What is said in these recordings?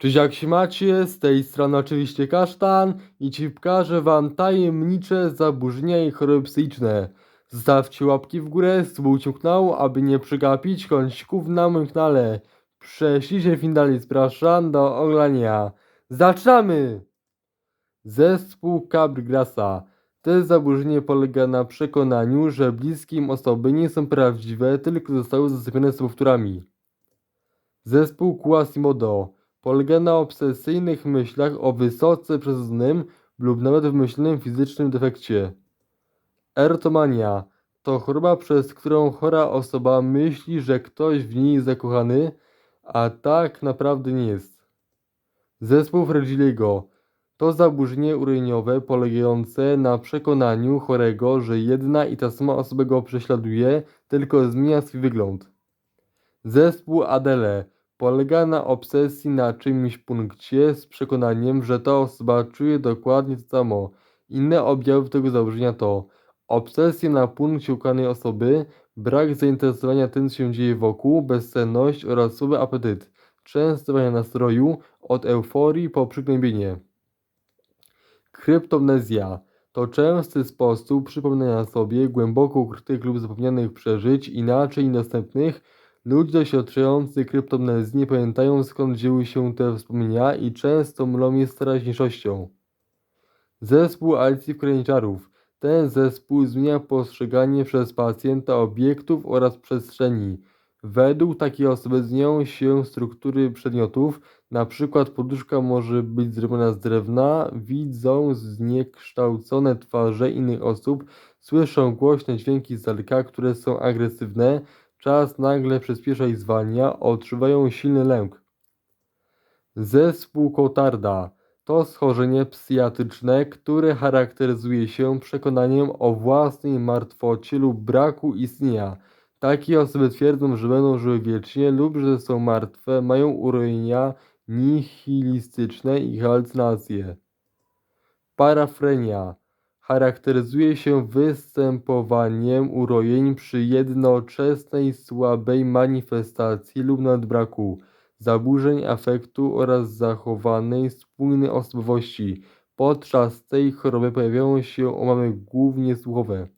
Cześć jak się macie, z tej strony oczywiście Kasztan i ci pokażę wam tajemnicze zaburzenia i choroby psychiczne. Zostawcie łapki w górę, subujcie kanał, aby nie przegapić kącików na moim kanale. Prześlijcie film dalej, zapraszam do oglądania. Zaczynamy! Zespół Cabrigrasa. To zaburzenie polega na przekonaniu, że bliskim osoby nie są prawdziwe, tylko zostały zastąpione sobowtórami. Zespół Quasimodo polega na obsesyjnych myślach o wysoce przesadzonym lub nawet wymyślonym fizycznym defekcie. Erotomania to choroba, przez którą chora osoba myśli, że ktoś w niej jest zakochany, a tak naprawdę nie jest. Zespół Fragiliego to zaburzenie urojeniowe polegające na przekonaniu chorego, że jedna i ta sama osoba go prześladuje, tylko zmienia swój wygląd. Zespół Adele polega na obsesji na czymś punkcie z przekonaniem, że ta osoba czuje dokładnie to samo. Inne objawy tego zaburzenia to obsesja na punkcie ukochanej osoby, brak zainteresowania tym, co się dzieje wokół, bezsenność oraz słaby apetyt, częstowanie nastroju od euforii po przygnębienie. Kryptomnezja to częsty sposób przypominania sobie głęboko ukrytych lub zapomnianych przeżyć, inaczej niedostępnych. Ludzie doświadczający kryptomnezji nie pamiętają skąd wzięły się te wspomnienia i często mylą je z teraźniejszością. Zespół Alicji w Krainie Czarów. Ten zespół zmienia postrzeganie przez pacjenta obiektów oraz przestrzeni. Według takiej osoby zmieniają się struktury przedmiotów, na przykład poduszka może być zrobiona z drewna, widzą zniekształcone twarze innych osób, słyszą głośne dźwięki z daleka, które są agresywne, czas nagle przyspiesza i zwalnia, odczuwają silny lęk. Zespół Kotarda to schorzenie psychiatryczne, które charakteryzuje się przekonaniem o własnej martwocie lub braku istnienia. Takie osoby twierdzą, że będą żyły wiecznie lub że są martwe, mają urojenia nihilistyczne i halucynacje. Parafrenia charakteryzuje się występowaniem urojeń przy jednoczesnej słabej manifestacji lub nadbraku zaburzeń afektu oraz zachowanej spójnej osobowości. Podczas tej choroby pojawiają się omamy głównie słuchowe.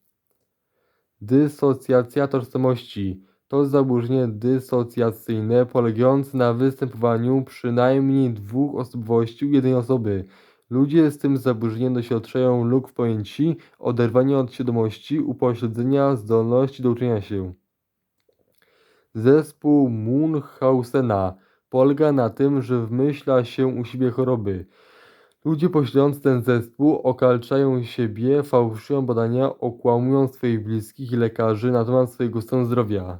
Dysocjacja tożsamości to zaburzenie dysocjacyjne polegające na występowaniu przynajmniej dwóch osobowości u jednej osoby. Ludzie z tym zaburzeniem doświadczają luk w pamięci, oderwania od świadomości, upośledzenia zdolności do uczenia się. Zespół Munchausena polega na tym, że wmyśla się u siebie choroby. Ludzie posiadający ten zespół okalczają siebie, fałszują badania, okłamują swoich bliskich i lekarzy na temat swojego stanu zdrowia.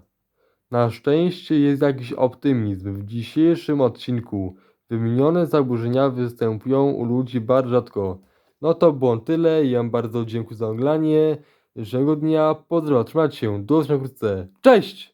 Na szczęście jest jakiś optymizm. W dzisiejszym odcinku wymienione zaburzenia występują u ludzi bardzo rzadko. No to było tyle. Ja bardzo dziękuję za oglądanie. Żegnam dnia. Pozdrawiam, trzymajcie się. Do zobaczenia wkrótce. Cześć!